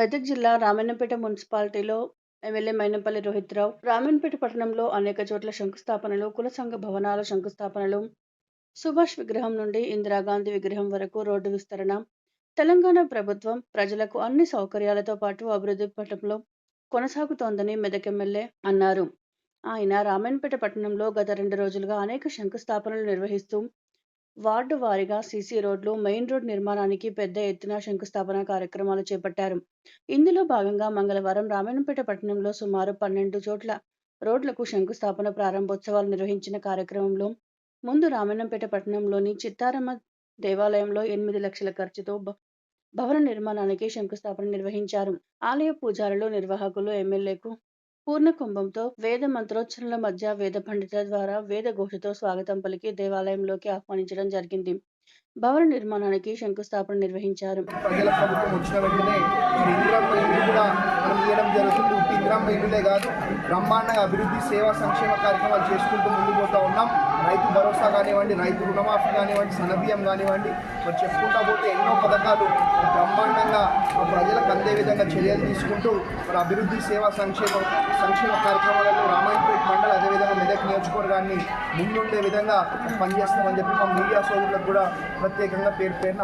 మెదక్ జిల్లా రామన్నపేట మున్సిపాలిటీలో ఎమ్మెల్యే మైనంపల్లి రోహిత్రావు రామన్నపేట పట్టణంలో అనేక చోట్ల శంకుస్థాపనలు కుల సంఘ భవనాల శంకుస్థాపనలు సుభాష్ విగ్రహం నుండి ఇందిరాగాంధీ విగ్రహం వరకు రోడ్డు విస్తరణ తెలంగాణ ప్రభుత్వం ప్రజలకు అన్ని సౌకర్యాలతో పాటు అభివృద్ధి పట్టణంలో కొనసాగుతోందని మెదక్ ఎమ్మెల్యే అన్నారు. ఆయన రామన్నపేట పట్టణంలో గత రెండు రోజులుగా అనేక శంకుస్థాపనలు నిర్వహిస్తూ వార్డు వారీగా సీసీ రోడ్లు మెయిన్ రోడ్ నిర్మాణానికి పెద్ద ఎత్తున శంకుస్థాపన కార్యక్రమాలు చేపట్టారు. ఇందులో భాగంగా మంగళవారం రామాయణపేట పట్టణంలో సుమారు పన్నెండు చోట్ల రోడ్లకు శంకుస్థాపన ప్రారంభోత్సవాలు నిర్వహించిన కార్యక్రమంలో ముందు రామాయణపేట పట్టణంలోని చిత్తారమ్మ దేవాలయంలో ఎనిమిది లక్షల ఖర్చుతో భవన నిర్మాణానికి శంకుస్థాపన నిర్వహించారు. ఆలయ పూజారులు నిర్వాహకులు ఎమ్మెల్యేకు పూర్ణ కుంభంతో వేద మంత్రోచ్చరణల మధ్య వేద పండితుల ద్వారా వేద ఘోషతో స్వాగతం పలికి దేవాలయంలోకి ఆహ్వానించడం జరిగింది. భవన నిర్మాణానికి శంకుస్థాపన నిర్వహించారు. ప్రజల ప్రభుత్వం వచ్చిన వెంటనే మరి ఇందిరమ్మ ఇల్లు కూడా మనం ఇవ్వడం జరుగుతుంది. ఉట్టి ఇందిరమ్మ ఇల్లులే కాదు బ్రహ్మాండంగా అభివృద్ధి సేవా సంక్షేమ కార్యక్రమాలు చేసుకుంటూ ముందుకు పోతా ఉన్నాం. రైతు భరోసా కానివ్వండి రైతు రుణమాఫీ కానివ్వండి సనబియ్యం కానివ్వండి మరి చెప్పుకుంటా పోతే ఎన్నో పథకాలు బ్రహ్మాండంగా ప్రజలకు అందే విధంగా చర్యలు తీసుకుంటూ మరి అభివృద్ధి సేవా సంక్షేమ సంక్షేమ కార్యక్రమాలలో రామాయణపేట మండలి అదేవిధంగా మెదక్ నియోజకవర్గాన్ని ముందుండే విధంగా పనిచేస్తామని చెప్పి మా మీడియా సోదరులకు కూడా ప్రత్యేకంగా పేరు పేరున